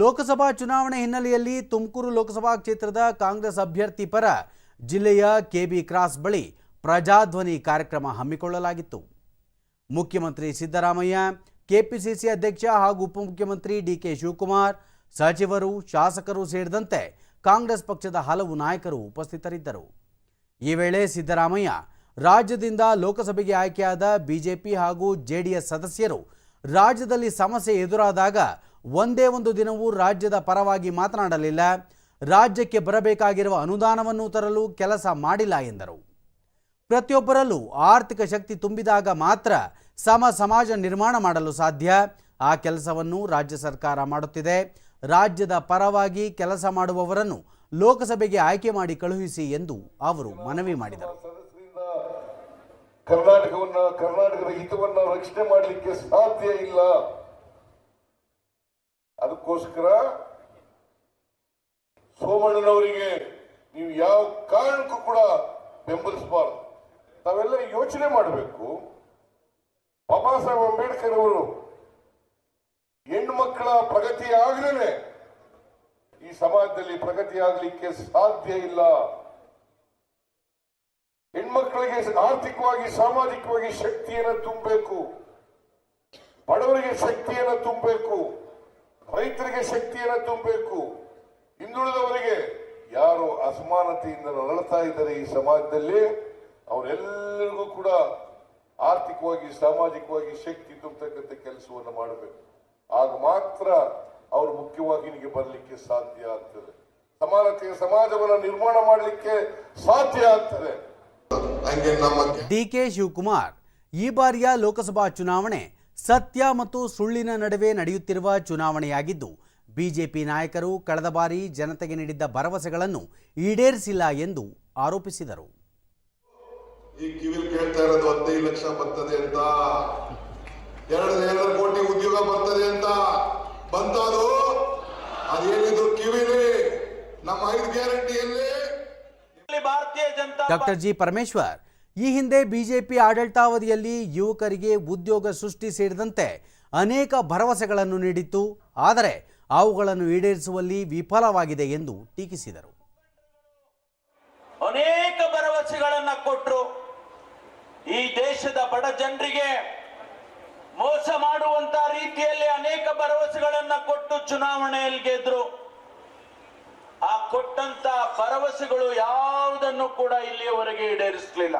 ಲೋಕಸಭಾ ಚುನಾವಣೆ ಹಿನ್ನೆಲೆಯಲ್ಲಿ ತುಮಕೂರು ಲೋಕಸಭಾ ಕ್ಷೇತ್ರದ ಕಾಂಗ್ರೆಸ್ ಅಭ್ಯರ್ಥಿ ಪರ ಜಿಲ್ಲೆಯ ಕೆಬಿ ಕ್ರಾಸ್ ಬಳಿ ಪ್ರಜಾಧ್ವನಿ ಕಾರ್ಯಕ್ರಮ ಹಮ್ಮಿಕೊಳ್ಳಲಾಗಿತ್ತು. ಮುಖ್ಯಮಂತ್ರಿ ಸಿದ್ದರಾಮಯ್ಯ, ಕೆಪಿಸಿಸಿ ಅಧ್ಯಕ್ಷ ಹಾಗೂ ಉಪಮುಖ್ಯಮಂತ್ರಿ ಡಿಕೆ ಶಿವಕುಮಾರ್, ಸಚಿವರು, ಶಾಸಕರು ಸೇರಿದಂತೆ ಕಾಂಗ್ರೆಸ್ ಪಕ್ಷದ ಹಲವು ನಾಯಕರು ಉಪಸ್ಥಿತರಿದ್ದರು. ಈ ವೇಳೆ ಸಿದ್ದರಾಮಯ್ಯ, ರಾಜ್ಯದಿಂದ ಲೋಕಸಭೆಗೆ ಆಯ್ಕೆಯಾದ ಬಿಜೆಪಿ ಹಾಗೂ ಜೆಡಿಎಸ್ ಸದಸ್ಯರು ರಾಜ್ಯದಲ್ಲಿ ಸಮಸ್ಯೆ ಎದುರಾದಾಗ ಒಂದೇ ಒಂದು ದಿನವೂ ರಾಜ್ಯದ ಪರವಾಗಿ ಮಾತನಾಡಲಿಲ್ಲ. ರಾಜ್ಯಕ್ಕೆ ಬರಬೇಕಾಗಿರುವ ಅನುದಾನವನ್ನು ತರಲು ಕೆಲಸ ಮಾಡಿಲ್ಲ ಎಂದರು. ಪ್ರತಿಯೊಬ್ಬರಲ್ಲೂ ಆರ್ಥಿಕ ಶಕ್ತಿ ತುಂಬಿದಾಗ ಮಾತ್ರ ಸಮ ಸಮಾಜ ನಿರ್ಮಾಣ ಮಾಡಲು ಸಾಧ್ಯ. ಆ ಕೆಲಸವನ್ನು ರಾಜ್ಯ ಸರ್ಕಾರ ಮಾಡುತ್ತಿದೆ. ರಾಜ್ಯದ ಪರವಾಗಿ ಕೆಲಸ ಮಾಡುವವರನ್ನು ಲೋಕಸಭೆಗೆ ಆಯ್ಕೆ ಮಾಡಿ ಕಳುಹಿಸಿ ಎಂದು ಅವರು ಮನವಿ ಮಾಡಿದರು. ಕರ್ನಾಟಕವನ್ನು, ಕರ್ನಾಟಕದ ಹಿತವನ್ನ ರಕ್ಷಣೆ ಮಾಡಲಿಕ್ಕೆ ಸಾಧ್ಯ ಇಲ್ಲ. ಅದಕ್ಕೋಸ್ಕರ ಸೋಮಣ್ಣನವರಿಗೆ ನೀವು ಯಾವ ಕಾರಣಕ್ಕೂ ಕೂಡ ಬೆಂಬಲಿಸಬಾರದು. ತಾವೆಲ್ಲ ಯೋಚನೆ ಮಾಡಬೇಕು. ಬಾಬಾ ಸಾಹೇಬ್ ಅಂಬೇಡ್ಕರ್ ಅವರು ಹೆಣ್ಣು ಮಕ್ಕಳ ಪ್ರಗತಿ ಆಗಲೇ ಈ ಸಮಾಜದಲ್ಲಿ ಪ್ರಗತಿ ಆಗಲಿಕ್ಕೆ ಸಾಧ್ಯ ಇಲ್ಲ. ಹೆಣ್ಮಕ್ಳಿಗೆ ಆರ್ಥಿಕವಾಗಿ, ಸಾಮಾಜಿಕವಾಗಿ ಶಕ್ತಿಯನ್ನು ತುಂಬಬೇಕು. ಬಡವರಿಗೆ ಶಕ್ತಿಯನ್ನು ತುಂಬಬೇಕು. ರೈತರಿಗೆ ಶಕ್ತಿಯನ್ನು ತುಂಬಬೇಕು. ಹಿಂದುಳಿದವರಿಗೆ ಯಾರು ಅಸಮಾನತೆಯಿಂದ ನರಳ್ತಾ ಇದ್ದಾರೆ ಈ ಸಮಾಜದಲ್ಲಿ ಅವರೆಲ್ಲರಿಗೂ ಕೂಡ ಆರ್ಥಿಕವಾಗಿ ಸಾಮಾಜಿಕವಾಗಿ ಶಕ್ತಿ ತುಂಬತಕ್ಕಂಥ ಕೆಲಸವನ್ನು ಮಾಡಬೇಕು. ಆಗ ಮಾತ್ರ ಅವರು ಮುಖ್ಯವಾಹಿನಿಗೆ ಬರಲಿಕ್ಕೆ ಸಾಧ್ಯ ಆಗ್ತದೆ. ಸಮಾನತೆಯ ಸಮಾಜವನ್ನು ನಿರ್ಮಾಣ ಮಾಡಲಿಕ್ಕೆ ಸಾಧ್ಯ ಆಗ್ತದೆ. ಡಿಕೆ ಶಿವಕುಮಾರ್ ಈ ಬಾರಿಯ ಲೋಕಸಭಾ ಚುನಾವಣೆ ಸತ್ಯ ಮತ್ತು ಸುಳ್ಳಿನ ನಡುವೆ ನಡೆಯುತ್ತಿರುವ ಚುನಾವಣೆಯಾಗಿದ್ದು ಬಿಜೆಪಿ ನಾಯಕರು ಕಳೆದ ಬಾರಿ ಜನತೆಗೆ ನೀಡಿದ್ದ ಭರವಸೆಗಳನ್ನು ಈಡೇರಿಸಿಲ್ಲ ಎಂದು ಆರೋಪಿಸಿದರು. ಈ ಕಿವಿಲ್ ಕೇಳ್ತಾ ಇರೋದು ಹದಿನೈದು ಲಕ್ಷ ಬರ್ತದೆ ಅಂತ. ಎರಡು ಎರಡು ಕೋಟಿ ಉದ್ಯೋಗ ಬರ್ತದೆ ಅಂತ. ಬಂತಾದ್ರು ಅದೇನಿದ್ರು ಕಿವಿಲಿ ನಮ್ಮ ಐದು ಗ್ಯಾರಂಟಿಯಲ್ಲಿ ಭಾರತೀಯ ಜನತಾ ಡಾಕ್ಟರ್ ಜಿ ಪರಮೇಶ್ವರ್ ಈ ಹಿಂದೆ ಬಿಜೆಪಿ ಆಡಳಿತಾವಧಿಯಲ್ಲಿ ಯುವಕರಿಗೆ ಉದ್ಯೋಗ ಸೃಷ್ಟಿ ಸೇರಿದಂತೆ ಅನೇಕ ಭರವಸೆಗಳನ್ನು ನೀಡಿತ್ತು. ಆದರೆ ಅವುಗಳನ್ನು ಈಡೇರಿಸುವಲ್ಲಿ ವಿಫಲವಾಗಿದೆ ಎಂದು ಟೀಕಿಸಿದರು. ಅನೇಕ ಭರವಸೆಗಳನ್ನು ಕೊಟ್ಟರು ಈ ದೇಶದ ಬಡ ಜನರಿಗೆ ಮೋಸ ಮಾಡುವಂತ ರೀತಿಯಲ್ಲಿ ಅನೇಕ ಭರವಸೆಗಳನ್ನು ಕೊಟ್ಟು ಚುನಾವಣೆಯಲ್ಲಿ ಗೆದ್ರು. ಆ ಕೊಟ್ಟಂತ ಭರವಸೆಗಳು ಯಾವುದನ್ನು ಕೂಡ ಇಲ್ಲಿಯವರೆಗೆ ಈಡೇರಿಸಲಿಲ್ಲ.